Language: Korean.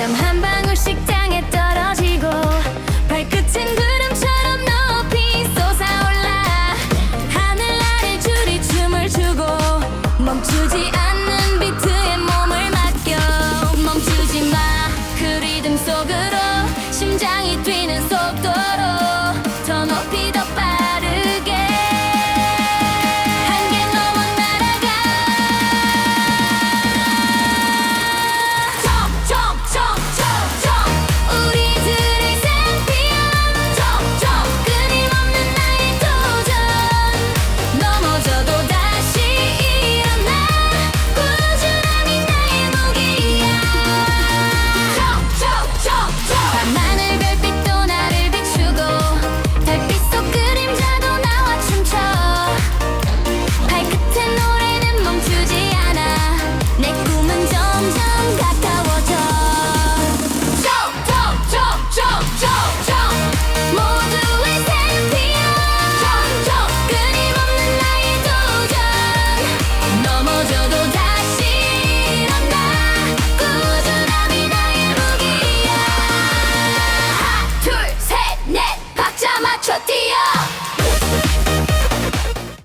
점 한 방울씩 땅에 떨어지고 발끝은 구름처럼 높이 솟아올라. 하늘 아래 줄이 춤을 추고 멈추지 않는 비트에 몸을 맡겨. 멈추지 마그 리듬 속으로 심장이 뛰는 속도로 더 높이 더